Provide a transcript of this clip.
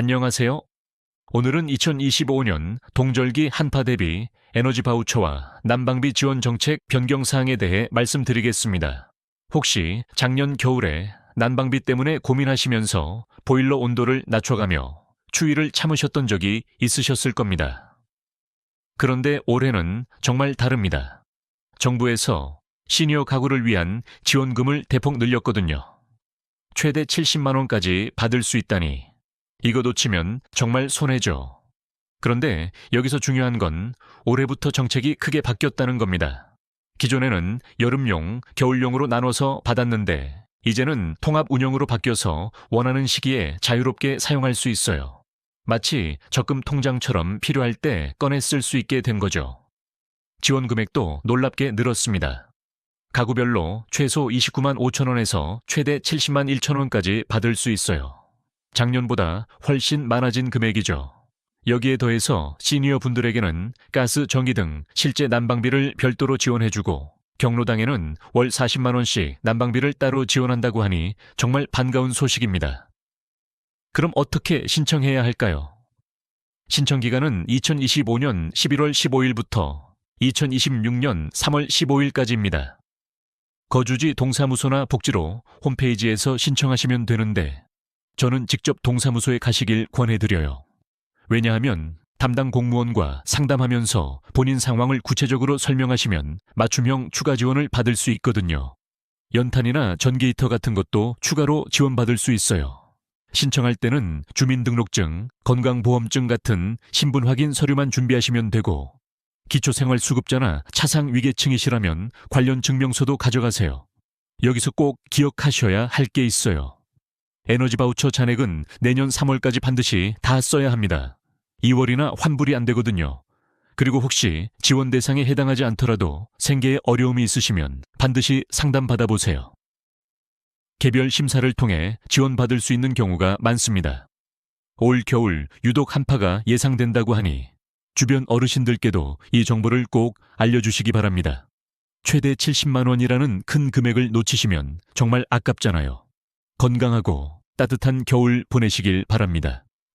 안녕하세요. 오늘은 2025년 동절기 한파 대비 에너지 바우처와 난방비 지원 정책 변경 사항에 대해 말씀드리겠습니다. 혹시 작년 겨울에 난방비 때문에 고민하시면서 보일러 온도를 낮춰가며 추위를 참으셨던 적이 있으셨을 겁니다. 그런데 올해는 정말 다릅니다. 정부에서 시니어 가구를 위한 지원금을 대폭 늘렸거든요. 최대 70만 원까지 받을 수 있다니 이거 놓치면 정말 손해죠. 그런데 여기서 중요한 건 올해부터 정책이 크게 바뀌었다는 겁니다. 기존에는 여름용, 겨울용으로 나눠서 받았는데 이제는 통합 운영으로 바뀌어서 원하는 시기에 자유롭게 사용할 수 있어요. 마치 적금 통장처럼 필요할 때 꺼내 쓸 수 있게 된 거죠. 지원 금액도 놀랍게 늘었습니다. 가구별로 최소 29만 5천 원에서 최대 70만 1천 원까지 받을 수 있어요. 작년보다 훨씬 많아진 금액이죠. 여기에 더해서 시니어 분들에게는 가스, 전기 등 실제 난방비를 별도로 지원해주고 경로당에는 월 40만 원씩 난방비를 따로 지원한다고 하니 정말 반가운 소식입니다. 그럼 어떻게 신청해야 할까요? 신청 기간은 2025년 11월 15일부터 2026년 3월 15일까지입니다. 거주지 동사무소나 복지로 홈페이지에서 신청하시면 되는데 저는 직접 동사무소에 가시길 권해드려요. 왜냐하면 담당 공무원과 상담하면서 본인 상황을 구체적으로 설명하시면 맞춤형 추가 지원을 받을 수 있거든요. 연탄이나 전기 히터 같은 것도 추가로 지원받을 수 있어요. 신청할 때는 주민등록증, 건강보험증 같은 신분 확인 서류만 준비하시면 되고 기초생활수급자나 차상 위계층이시라면 관련 증명서도 가져가세요. 여기서 꼭 기억하셔야 할 게 있어요. 에너지 바우처 잔액은 내년 3월까지 반드시 다 써야 합니다. 2월이나 환불이 안 되거든요. 그리고 혹시 지원 대상에 해당하지 않더라도 생계에 어려움이 있으시면 반드시 상담 받아 보세요. 개별 심사를 통해 지원받을 수 있는 경우가 많습니다. 올 겨울 유독 한파가 예상된다고 하니 주변 어르신들께도 이 정보를 꼭 알려주시기 바랍니다. 최대 70만 원이라는 큰 금액을 놓치시면 정말 아깝잖아요. 건강하고 따뜻한 겨울 보내시길 바랍니다.